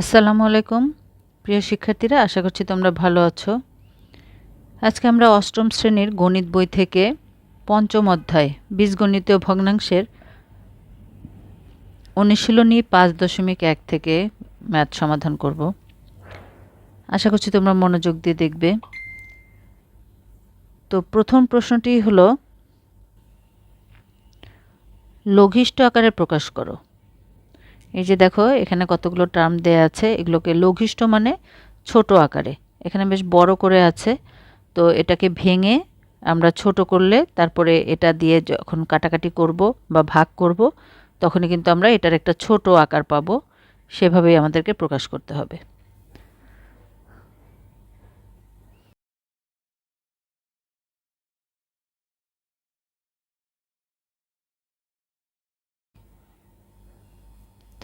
আসসালামু আলাইকুম, প্রিয় শিক্ষার্থীরা, আশা করছি তোমরা ভালো আছো। আজকে আমরা অষ্টম শ্রেণির গণিত বই থেকে পঞ্চম অধ্যায় বীজগণিতীয় ভগ্নাংশের অনুশীলনী পাঁচ দশমিক এক থেকে ম্যাথ সমাধান করব। আশা করছি তোমরা মনোযোগ দিয়ে দেখবে। তো প্রথম প্রশ্নটি হলো, লঘিষ্ঠ আকারে প্রকাশ করো। এই যে দেখো, এখানে কতগুলো টার্ম দেয়া আছে, এগুলোকে লঘিষ্ঠ মানে ছোট আকারে। এখানে বেশ বড় করে আছে, তো এটাকে ভেঙে আমরা ছোট করলে তারপরে এটা দিয়ে যখন কাটাকাটি করব বা ভাগ করব, তখনই কিন্তু আমরা এটার একটা ছোট আকার পাবো। সেভাবেই আমাদেরকে প্রকাশ করতে হবে।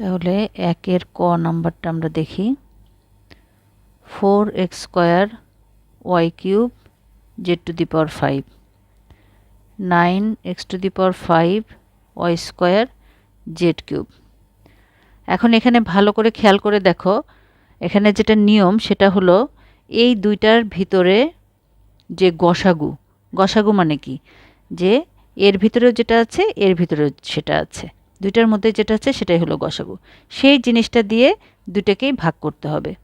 তাহলে একের ক নাম্বারটা আমরা দেখি। Four x square y cube z to the power five. Nine x to the power five y square z cube. এখন এখানে ভালো করে খেয়াল করে দেখো, এখানে যেটা নিয়ম সেটা হলো এই দুইটার ভিতরে যে গসাগু গসাগু মানে কি? যে এর ভিতরেও যেটা আছে, এর ভিতরেও সেটা আছে। দুইটার মধ্যে যেটা আছে সেটাই হলো গসাগু। সেই জিনিসটা দিয়ে দুইটাকেই ভাগ করতে হবে।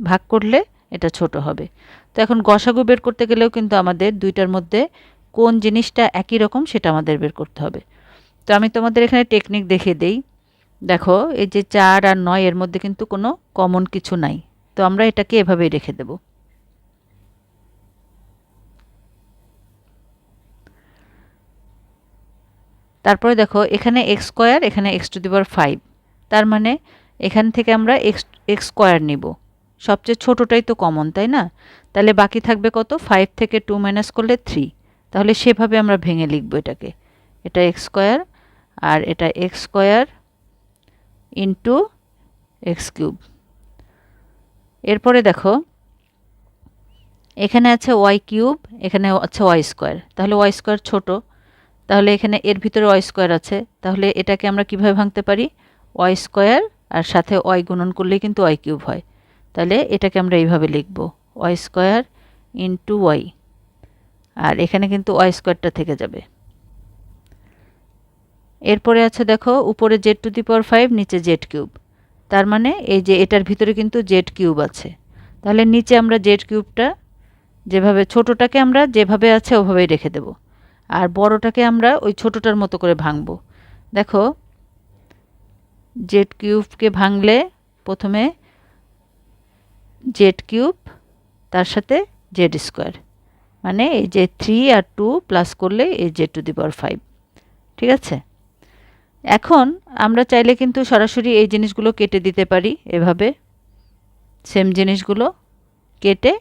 ভাগ করলে এটা ছোট হবে। তো এখন গসাগু বের করতে গেলেও কিন্তু আমাদের দুইটার মধ্যে কোন জিনিসটা একই রকম সেটা আমাদের বের করতে হবে। তো আমি তোমাদের এখানে টেকনিক দেখিয়ে দেই। দেখো, এই যে চার আর নয় এর মধ্যে কিন্তু কোনো কমন কিছু নাই। তো আমরা এটাকে এভাবেই রেখে দেব। তারপরে দেখো, এখানে এক্স স্কোয়ার এখানে x to the power five তার মানে এখান থেকে আমরা এক্স এক্স স্কোয়ার নিব। সবচেয়ে ছোটোটাই তো কমন তাই না? তাহলে বাকি থাকবে কত? ফাইভ থেকে টু মাইনাস করলে থ্রি তাহলে সেভাবে আমরা ভেঙে লিখব এটাকে। এটা এক্স স্কোয়ার আর এটা x square into x cube এরপরে দেখো, এখানে আছে ওয়াই কিউব এখানে আছে ওয়াই স্কোয়ার তাহলে ওয়াই স্কোয়ার ছোটো। তাহলে এখানে এর ভিতরে ওয়াই স্কোয়ার আছে। তাহলে এটাকে আমরা কীভাবে ভাঙতে পারি? ওয়াই স্কোয়ার আর সাথে ওয়াই গুণন করলেই কিন্তু ওয়াই কিউব হয়। তাহলে এটাকে আমরা এইভাবে লিখব। ওয়াই স্কোয়ার ইন্টু ওয়াই আর এখানে কিন্তু ওয়াই স্কোয়ারটা থেকে যাবে। এরপরে আছে দেখো, উপরে z to the power five নিচে জেড কিউব তার মানে এই যে এটার ভিতরে কিন্তু জেড কিউব আছে। তাহলে নিচে আমরা জেড কিউবটা যেভাবে, ছোটোটাকে আমরা যেভাবে আছে ওভাবেই রেখে দেব। আর বড়টাকে আমরা ওই ছোটোটার মতো করে ভাঙব। দেখো, জেড কিউবকে ভাঙলে প্রথমে জেড কিউব, তার সাথে জেড স্কোয়ার। মানে এই যে থ্রি আর টু প্লাস করলে এই z to the power five. ঠিক আছে? এখন আমরা চাইলে কিন্তু সরাসরি এই জিনিসগুলো কেটে দিতে পারি এভাবে। সেম জিনিসগুলো কেটে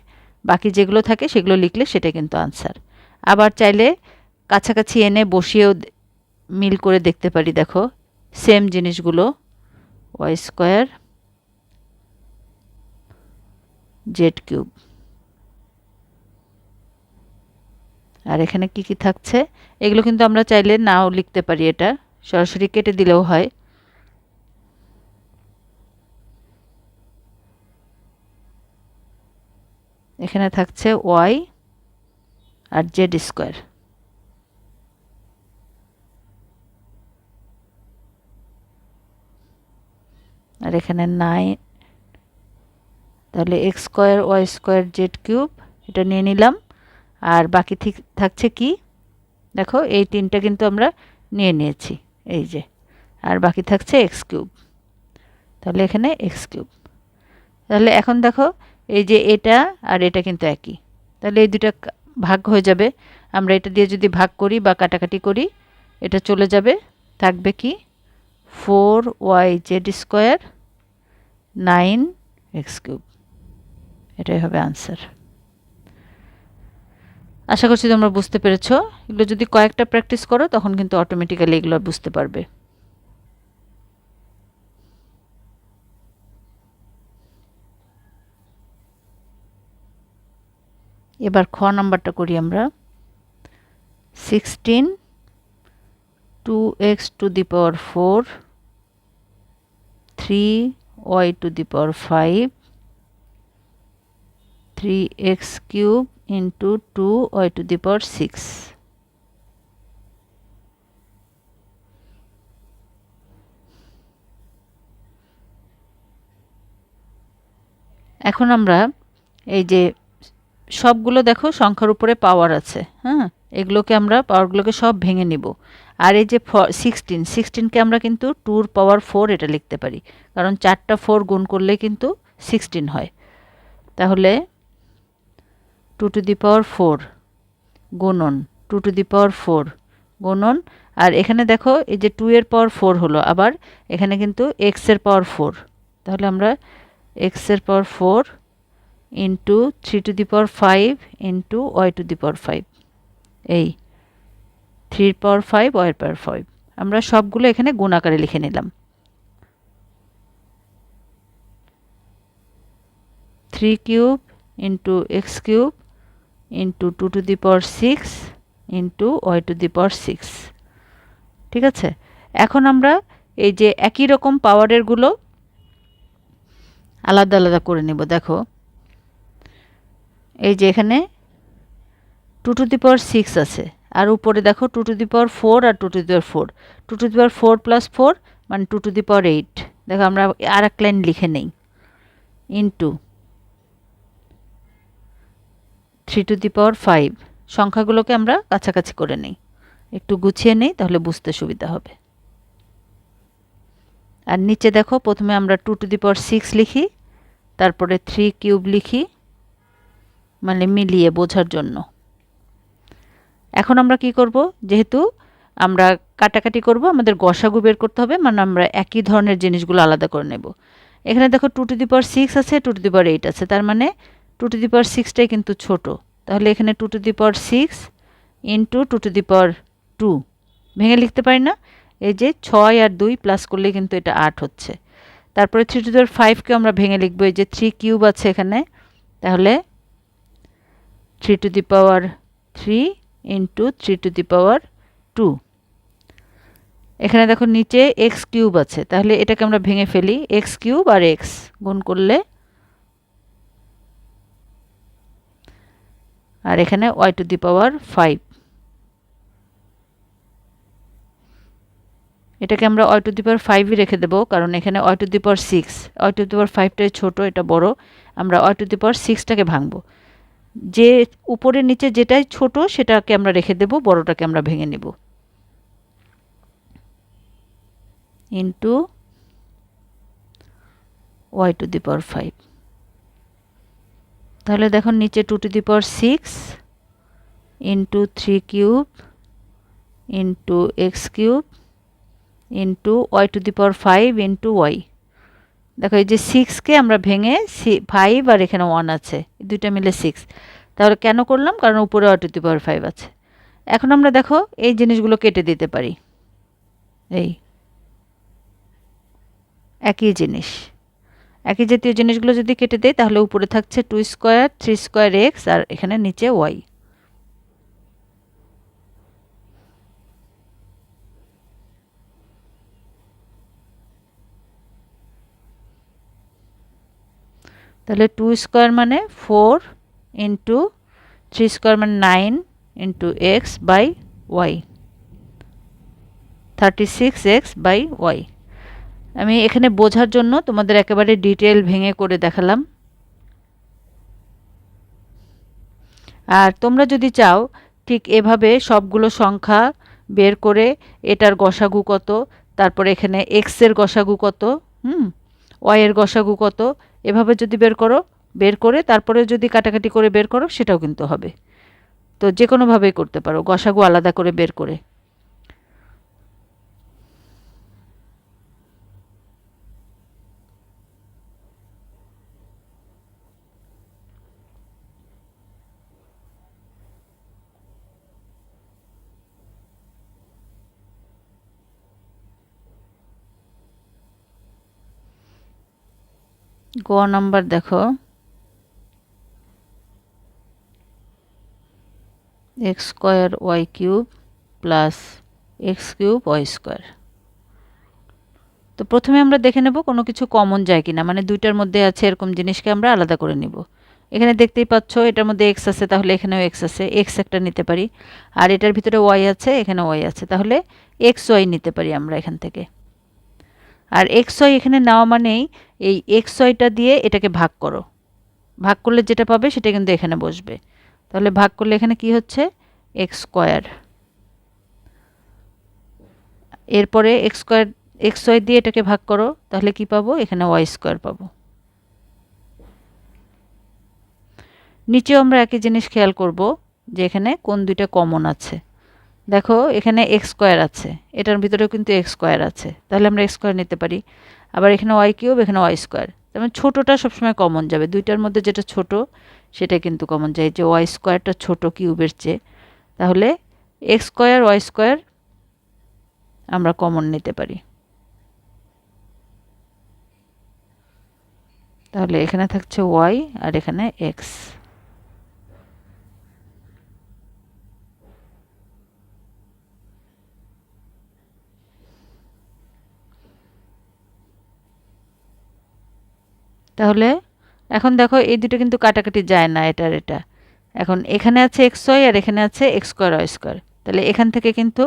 বাকি যেগুলো থাকে সেগুলো লিখলে সেটা কিন্তু আনসার। আবার চাইলে কাছাকাছি এনে বসিয়েও মিল করে দেখতে পারি, দেখো। সেম জিনিসগুলো। ওয়াই স্কোয়ার জেড কিউব আর এখানে কি কি থাকছে? এগুলো কিন্তু আমরা চাইলে নাও লিখতে পারি এটা। সরাসরি কেটে দিলেও হয়। এখানে থাকছে ওয়াই আর জেড স্কোয়ার আর এখানে নাইন তাহলে x square y square z cube এটা নিয়ে নিলাম। আর বাকি থাকছে কি? দেখো, এই তিনটা কিন্তু আমরা নিয়ে নিয়েছি, এই যে। আর বাকি থাকছে এক্স কিউব তাহলে এখানে এক্স কিউব তাহলে এখন দেখো, এই যে এটা আর এটা কিন্তু একই। তাহলে এই দুটা ভাগ হয়ে যাবে। আমরা এটা দিয়ে যদি ভাগ করি বা কাটাকাটি করি, এটা চলে যাবে। থাকবে কি? Four y z square nine x cube এটাই হবে আনসার আশা করছি তোমরা বুঝতে পেরেছ। এগুলো যদি কয়েকটা প্র্যাকটিস করো, তখন কিন্তু অটোমেটিক্যালি এগুলো বুঝতে পারবে। এবার খ নাম্বারটা করি আমরা। Sixteen two x to the power four three y to the power five three x cube into two y to the power six এখন আমরা এই যে সবগুলো দেখো সংখ্যার উপরে পাওয়ার আছে হ্যাঁ? এগুলোকে আমরা পাওয়ারগুলোকে সব ভেঙে নিব। আর এই যে সিক্সটিন সিক্সটিনকে আমরা কিন্তু টুর পাওয়ার ফোর এটা লিখতে পারি। কারণ চারটা ফোর গুণ করলে কিন্তু সিক্সটিন হয়। তাহলে two to the power four গুণন two to the power four গুণন। আর এখানে দেখো, এই যে টু এর পাওয়ার ফোর হলো, আবার এখানে কিন্তু এক্সের পাওয়ার ফোর তাহলে আমরা এক্সের power four into three to the power five into y to the power five এই। থ্রির পাওয়ার ফাইভ ওয়াইয়ের পাওয়ার ফাইভ আমরা সবগুলো এখানে গুণ আকারে লিখে নিলাম। Three cube into x cube into two to the power six into y to the power six ঠিক আছে? এখন আমরা এই যে একই রকম পাওয়ারেরগুলো আলাদা আলাদা করে নেব, দেখো। এই যে এখানে two to the power six আছে। আর উপরে দেখো two to the power four R two to the power four two to the power four plus four মানে two to the power eight দেখো আমরা আর এক লাইন লিখে নেই। Into three to the power five সংখ্যাগুলোকে আমরা কাছাকাছি করে নিই। একটু গুছিয়ে নেই, তাহলে বুঝতে সুবিধা হবে। আর নিচে দেখো, প্রথমে আমরা two to the power six লিখি, তারপরে থ্রি কিউব লিখি মানে মিলিয়ে বোঝার জন্য। এখন আমরা কি করব? যেহেতু আমরা কাটাকাটি করব, আমাদের গসাগু বের করতে হবে মানে আমরা একই ধরনের জিনিসগুলো আলাদা করে নেব। এখানে দেখো two to the power six আছে two to the power eight আছে। তার মানে টু টু দি পাওয়ার সিক্সটাই কিন্তু ছোট। তাহলে এখানে two to the power six into two to the power two ভেঙে লিখতে পারি না? এই যে ছয় আর দুই প্লাস করলে কিন্তু এটা আট হচ্ছে। তারপরে থ্রি টু দি পাওয়ার ফাইভকে আমরা ভেঙে লিখব, এই যে থ্রি কিউব আছে এখানে। তাহলে three to the power three into three to the power two এখানে দেখো নিচে এক্স কিউব আছে। তাহলে এটাকে আমরা ভেঙে ফেলি। এক্স কিউব আর এক্স গুণ করলে আর এখানে y to the power five এটাকে আমরা ওয়াই টু দি পাওয়ার ফাইভই রেখে দেবো, কারণ এখানে y to the power six y to the power ফাইভটাই ছোটো, এটা বড়। আমরা ওয়াই টু দি পাওয়ার সিক্সটাকে ভাঙবো। যে উপরে নিচে যেটাই ছোট সেটাকে আমরা রেখে দেব, বড়টাকে আমরা ভেঙে নেব। Into y to the power five তাহলে দেখো নিচে two to the power six into three cube into x cube into y to the power five into y দেখো, এই যে সিক্সকে আমরা ভেঙে সি ফাইভ আর এখানে ওয়ান আছে দুইটা মিলে সিক্স তাহলে কেন করলাম? কারণ উপরে ওয়াই টু পাওয়ার ফাইভ আছে। এখন আমরা দেখো, এই জিনিসগুলো কেটে দিতে পারি। এই একই জিনিস। একই জাতীয় জিনিসগুলো যদি কেটে দেয় তাহলে উপরে থাকছে two square three square x আর এখানে নিচে ওয়াই তাহলে টু স্কোয়ার মানে ফোর ইন্টু থ্রি স্কোয়ার মানে nine into x by y thirty six x by y আমি এখানে বোঝার জন্য তোমাদের একেবারে ডিটেল ভেঙে করে দেখালাম। আর তোমরা যদি চাও, ঠিক এভাবে সবগুলো সংখ্যা বের করে এটার গসাগু কত, তারপর এখানে এক্সের গসাগু কত, হুম ওয়াইয়ের গসাগু কত এভাবে যদি বের করো, বের করে তারপরে যদি কাটাকাটি করে বের করো, সেটাও কিন্তু হবে। তো যে কোনোভাবেই করতে পারো, গসাগু আলাদা করে বের করে। গ নাম্বার দেখো। X square y cube plus x cube y square. তো প্রথমে আমরা দেখে নেব কোনো কিছু কমন যায় কিনা মানে দুইটার মধ্যে আছে এরকম জিনিসকে আমরা আলাদা করে নিব। এখানে দেখতেই পাচ্ছ এটার মধ্যে এক্স আছে, তাহলে এখানেও এক্স আছে, এক্স একটা নিতে পারি। আর এটার ভিতরে ওয়াই আছে এখানে ওয়াই আছে, তাহলে এক্স ওয়াই নিতে পারি আমরা এখান থেকে। আর এক্স ওয়াই এখানে নেওয়া মানেই এই এক্স ওয়াইটা দিয়ে এটাকে ভাগ করো। ভাগ করলে যেটা পাবে সেটা কিন্তু এখানে বসবে। তাহলে ভাগ করলে এখানে কি হচ্ছে? এক্স স্কোয়ার এরপরে এক্স স্কোয়ার এক্স ওয়াই দিয়ে এটাকে ভাগ করো, তাহলে কি পাবো? এখানে ওয়াই স্কোয়ার পাবো। নিচেও আমরা একই জিনিস খেয়াল করব যে এখানে কোন দুইটা কমন আছে। দেখো, এখানে এক্স স্কোয়ার আছে। এটার ভিতরেও কিন্তু এক্স স্কোয়ার আছে। তাহলে আমরা এক্স স্কোয়ার নিতে পারি। আবার এখানে ওয়াই কিউব এখানে ওয়াই স্কোয়ার তেমন ছোটোটা সবসময় কমন যাবে। দুইটার মধ্যে যেটা ছোট, সেটা কিন্তু কমন যায়। যে ওয়াই স্কোয়ারটা ছোট কিউবের চেয়ে। তাহলে এক্স স্কোয়ার ওয়াই স্কোয়ার আমরা কমন নিতে পারি। তাহলে এখানে থাকছে ওয়াই আর এখানে এক্স তাহলে এখন দেখো এই দুটো কিন্তু কাটাকাটি যায় না এটার এটা। এখন এখানে আছে এক্স ওয়াই আর এখানে আছে এক্স স্কোয়ার ওয়াই স্কোয়ার। তাহলে এখান থেকে কিন্তু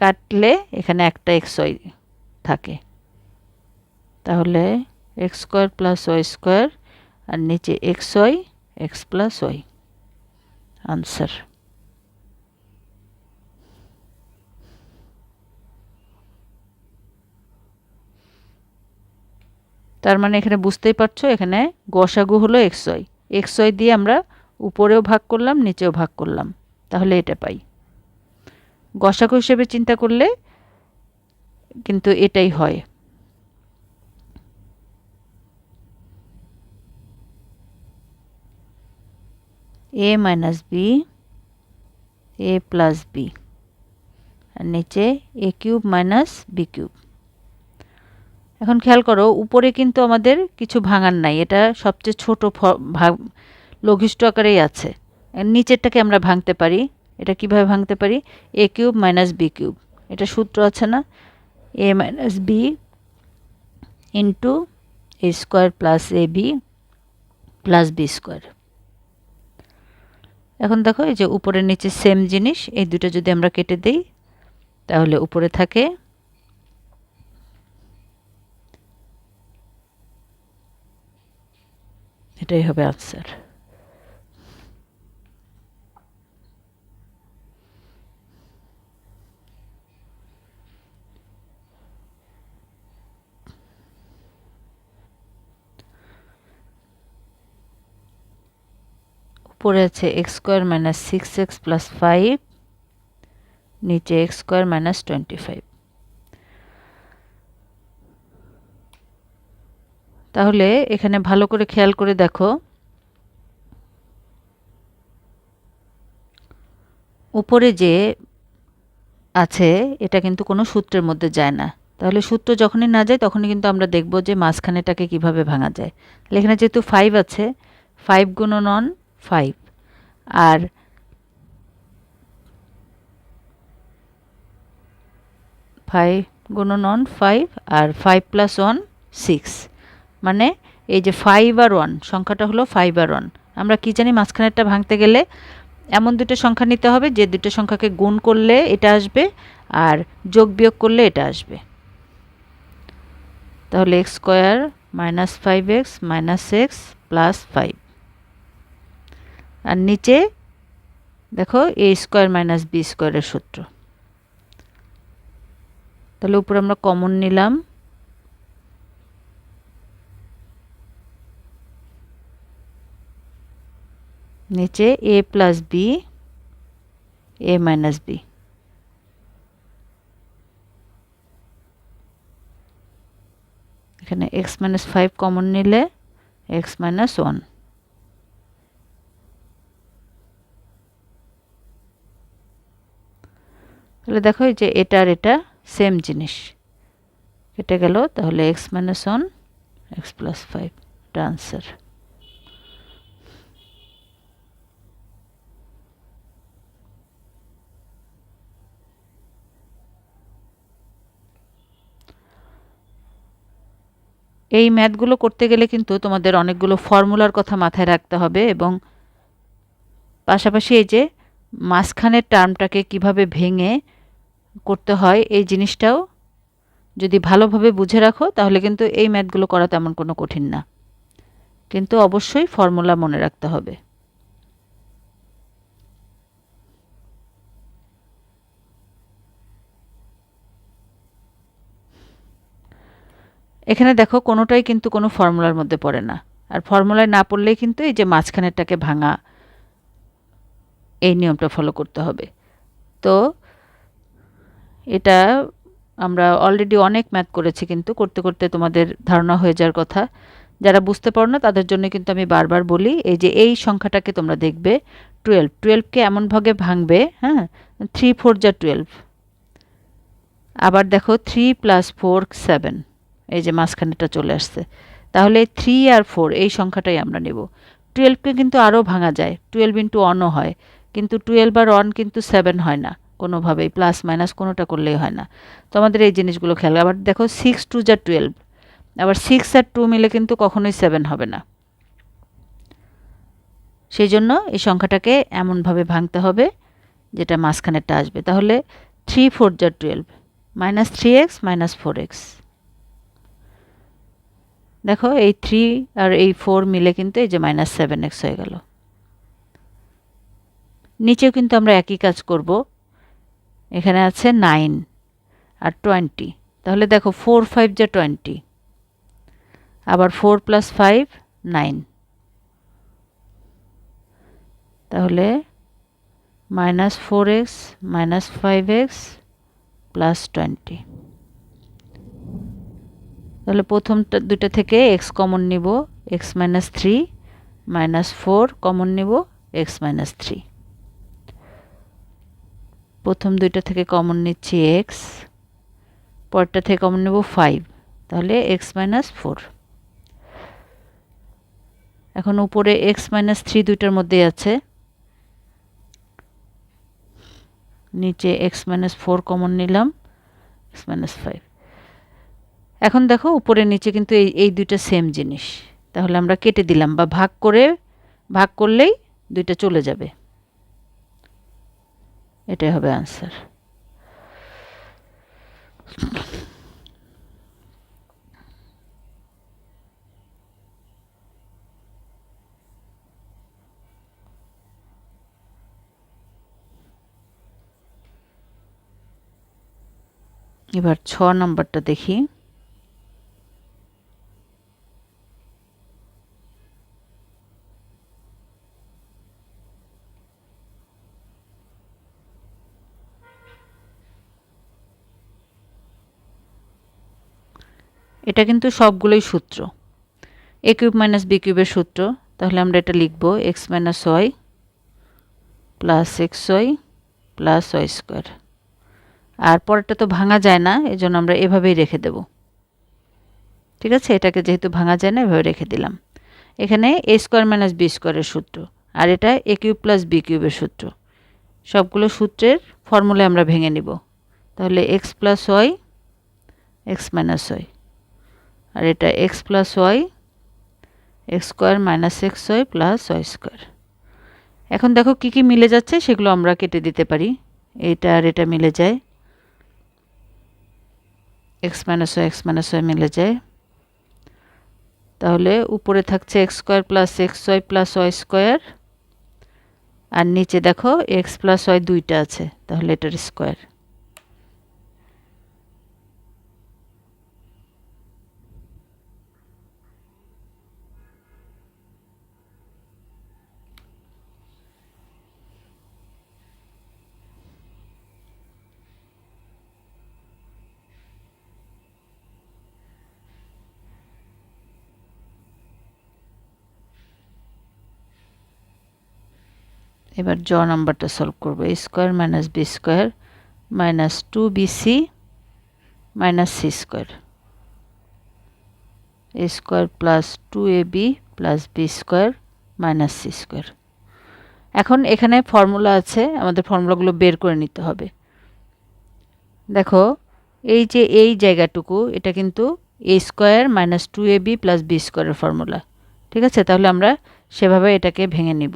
কাটলে এখানে একটা এক্স ওয়াই থাকে। তাহলে x square plus y square আর নিচে x y x plus y answer তার মানে এখানে বুঝতেই পারছ, এখানে গসাগু হলো এক্স ওয়াই এক্স দিয়ে আমরা উপরেও ভাগ করলাম, নিচেও ভাগ করলাম। তাহলে এটা পাই। গসাগু হিসেবে চিন্তা করলে কিন্তু এটাই হয়। A minus b a plus b আর নিচে a cube minus b cube এখন খেয়াল করো, উপরে কিন্তু আমাদের কিছু ভাঙার নাই। এটা সবচেয়ে ছোট লঘিষ্ঠ আকারেই আছে। নিচেরটাকে আমরা ভাঙতে পারি। এটা কীভাবে ভাঙতে পারি? A cube minus b cube এটা সূত্র আছে না? A minus b into a square plus a b plus b square এখন দেখো, এই যে উপরের নিচে সেম জিনিস, এই দুটো যদি আমরা কেটে দিই, তাহলে উপরে থাকে এটাই হবে আনসার উপরে আছে x square minus six x plus five নিচে x square minus twenty five তাহলে এখানে ভালো করে খেয়াল করে দেখো। উপরে যে আছে, এটা কিন্তু কোনো সূত্রের মধ্যে যায় না। তাহলে সূত্র যখনই না যায়, তখনই কিন্তু আমরা দেখব যে মাঝখানেটাকে কীভাবে ভাঙা যায়। তাহলে এখানে যেহেতু ফাইভ আছে ফাইভ গুণন অন ফাইভ আর ফাইভ গুণন অন ফাইভ আর ফাইভ প্লাস ওয়ান সিক্স মানে এই যে ফাইভ আর ওয়ান সংখ্যাটা হলো ফাইভ আর ওয়ান আমরা কী জানি মাঝখানেরটা ভাঙতে গেলে এমন দুটো সংখ্যা নিতে হবে, যে দুটো সংখ্যাকে গুণ করলে এটা আসবে আর যোগ বিয়োগ করলে এটা আসবে। তাহলে x square minus five x minus x plus five আর নিচে দেখো এ স্কোয়ার মাইনাস বি স্কোয়ারের সূত্র। তাহলে উপরে আমরা কমন নিলাম। নিচে a plus b a minus b এখানে এক্স মাইনাস ফাইভ কমন নিলে এক্স মাইনাস ওয়ান তাহলে দেখো যে এটা আর এটা সেম জিনিস। কেটে গেল, তাহলে x minus one x plus five এটা আনসার এই ম্যাথগুলো করতে গেলে কিন্তু তোমাদের অনেকগুলো ফর্মুলার কথা মাথায় রাখতে হবে এবং পাশাপাশি এই যে মাঝখানের টার্মটাকে কীভাবে ভেঙে করতে হয় এই জিনিসটাও যদি ভালোভাবে বুঝে রাখো, তাহলে কিন্তু এই ম্যাথগুলো করা তেমন কোনো কঠিন না। কিন্তু অবশ্যই ফর্মুলা মনে রাখতে হবে। এখানে দেখো কোনোটাই কিন্তু কোনো ফর্মুলার মধ্যে পড়ে না। আর ফর্মুলায় না পড়লেই কিন্তু এই যে মাঝখানেরটাকে ভাঙা, এই নিয়মটা ফলো করতে হবে। তো এটা আমরা অলরেডি অনেক ম্যাথ করেছি কিন্তু, করতে করতে তোমাদের ধারণা হয়ে যাওয়ার কথা। যারা বুঝতে পারো না, তাদের জন্য কিন্তু আমি বারবার বলি, এই যে এই সংখ্যাটাকে তোমরা দেখবে টুয়েলভ টুয়েলভকে এমনভাবে ভাঙবে হ্যাঁ? থ্রি ফোর যা টুয়েলভ আবার দেখো থ্রি প্লাস ফোর সেভেন এই যে মাঝখানেটা চলে আসছে। তাহলে থ্রি আর ফোর এই সংখ্যাটাই আমরা নেব। টুয়েলভকে কিন্তু আরও ভাঙা যায়। টুয়েলভ ইন্টু অনও হয়। কিন্তু টুয়েলভ আর অন কিন্তু সেভেন হয় না। কোনোভাবেই প্লাস মাইনাস কোনোটা করলেই হয় না। তো আমাদের এই জিনিসগুলো খেয়াল আবার দেখো সিক্স টু যা টুয়েলভ আবার সিক্স আর টু মিলে কিন্তু কখনোই সেভেন হবে না। সেই জন্য এই সংখ্যাটাকে এমনভাবে ভাঙতে হবে, যেটা মাঝখানেরটা আসবে। তাহলে থ্রি ফোর যা twelve minus three x minus four x দেখো, এই থ্রি আর এই ফোর মিলে কিন্তু এই যে মাইনাস সেভেন এক্স হয়ে গেল। নিচেও কিন্তু আমরা একই কাজ করব। এখানে আছে নাইন আর টোয়েন্টি তাহলে দেখো ফোর ফাইভ যা টোয়েন্টি আবার ফোর প্লাস ফাইভ নাইন তাহলে minus four x minus five x plus twenty তাহলে প্রথমটা দুটা থেকে এক্স কমন নিব x minus three minus four common নিব এক্স মাইনাস থ্রি প্রথম দুইটা থেকে কমন নিচ্ছি এক্স পরটা থেকে কমন নেব ফাইভ তাহলে এক্স মাইনাস ফোর এখন উপরে এক্স মাইনাস থ্রি দুইটার মধ্যে আছে। নিচে এক্স মাইনাস ফোর কমন নিলাম এক্স মাইনাস ফাইভ এখন দেখো উপরে নিচে কিন্তু এই এই দুইটা সেম জিনিস। তাহলে আমরা কেটে দিলাম বা ভাগ করে, ভাগ করলেই দুইটা চলে যাবে। এটাই হবে আনসার এবার ছ নম্বরটা দেখি। এটা কিন্তু সবগুলোই সূত্র। এ কিউব মাইনাস বি কিউবের সূত্র, তাহলে আমরা এটা লিখব x minus y plus x y plus y square আর পরেরটা তো ভাঙা যায় না এই জন্য আমরা এভাবেই রেখে দেব। ঠিক আছে? এটাকে যেহেতু ভাঙা যায় না, এভাবে রেখে দিলাম। এখানে এ স্কোয়ার মাইনাস বি স্কোয়ারের সূত্র, আর এটা এ কিউব প্লাস বি কিউবের সূত্র। সবগুলো সূত্রের ফর্মুলা আমরা ভেঙে নিব। তাহলে x plus y x minus y আর এটা x plus y x square minus x y plus y square এখন দেখো কি কি মিলে যাচ্ছে, সেগুলো আমরা কেটে দিতে পারি। এটা আর এটা মিলে যায়। X minus y x minus y মিলে যায়। তাহলে উপরে থাকছে x square plus x y plus y square আর নিচে দেখো এক্স প্লাস ওয়াই দুইটা আছে, তাহলে এটার স্কোয়ার এবার জ নাম্বারটা সলভ করব a square minus b square minus two b c minus c square a square plus two a b plus b square minus c square এখন এখানে ফর্মুলা আছে, আমাদের ফর্মুলাগুলো বের করে নিতে হবে। দেখো, এই যে এই জায়গাটুকু, এটা কিন্তু a square minus two a b plus b স্কোয়ারের ফর্মুলা ঠিক আছে? তাহলে আমরা সেভাবে এটাকে ভেঙে নিব।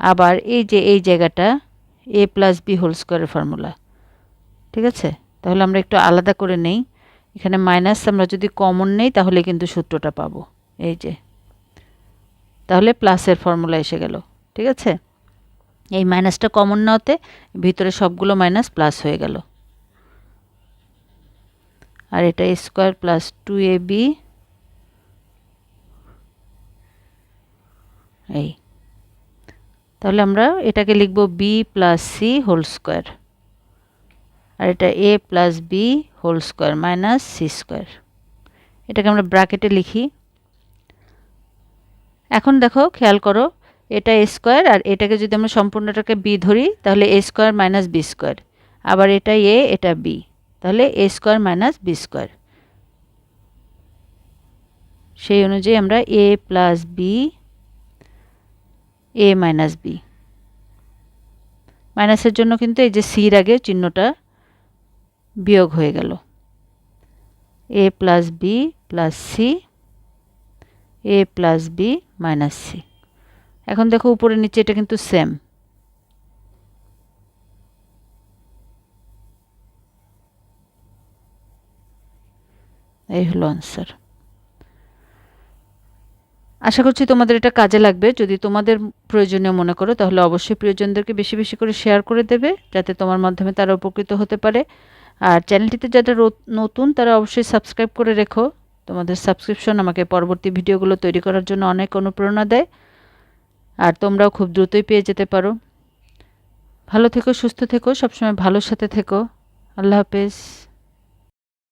আবার এই যে, এই জায়গাটা এ প্লাস বি হোল স্কোয়ারের ফর্মুলা ঠিক আছে? তাহলে আমরা একটু আলাদা করে নেই। এখানে মাইনাস আমরা যদি কমন নেই, তাহলে কিন্তু সূত্রটা পাবো। এই যে। তাহলে প্লাসের ফর্মুলা এসে গেল। ঠিক আছে? এই মাইনাসটা কমন নেওয়াতে ভিতরে সবগুলো মাইনাস প্লাস হয়ে গেল। আর এটা square plus two a b এই। তাহলে আমরা এটাকে লিখব b plus c whole square আর এটা a plus b whole square minus c square এটাকে আমরা ব্র্যাকেটে লিখি। এখন দেখো, খেয়াল করো, এটা এ স্কোয়ার আর এটাকে যদি আমরা সম্পূর্ণটাকে বি ধরি, তাহলে a square minus b square আবার এটা এ এটা বি তাহলে a square minus b square সেই অনুযায়ী আমরা a plus b a minus b মাইনাসের জন্য কিন্তু এই যে সির আগে চিহ্নটা বিয়োগ হয়ে গেল। A plus b plus c a plus b minus c এখন দেখো উপরে নিচে এটা কিন্তু সেম এই হলো আনসার আশা করছি তোমাদের এটা কাজে লাগবে। যদি তোমাদের প্রয়োজনীয় মনে করো, তাহলে অবশ্যই প্রিয়জনদেরকে বেশি বেশি করে শেয়ার করে দেবে, যাতে তোমার মাধ্যমে তারা উপকৃত হতে পারে। আর চ্যানেলটিতে যারা নতুন, তারা অবশ্যই সাবস্ক্রাইব করে রেখো। তোমাদের সাবস্ক্রিপশন আমাকে পরবর্তী ভিডিওগুলো তৈরি করার জন্য অনেক অনুপ্রেরণা দেয়। আর তোমরাও খুব দ্রুতই পেয়ে যেতে পারো। ভালো থেকো, সুস্থ থেকো, সবসময় ভালোর সাথে থেকো। আল্লাহ হাফেজ।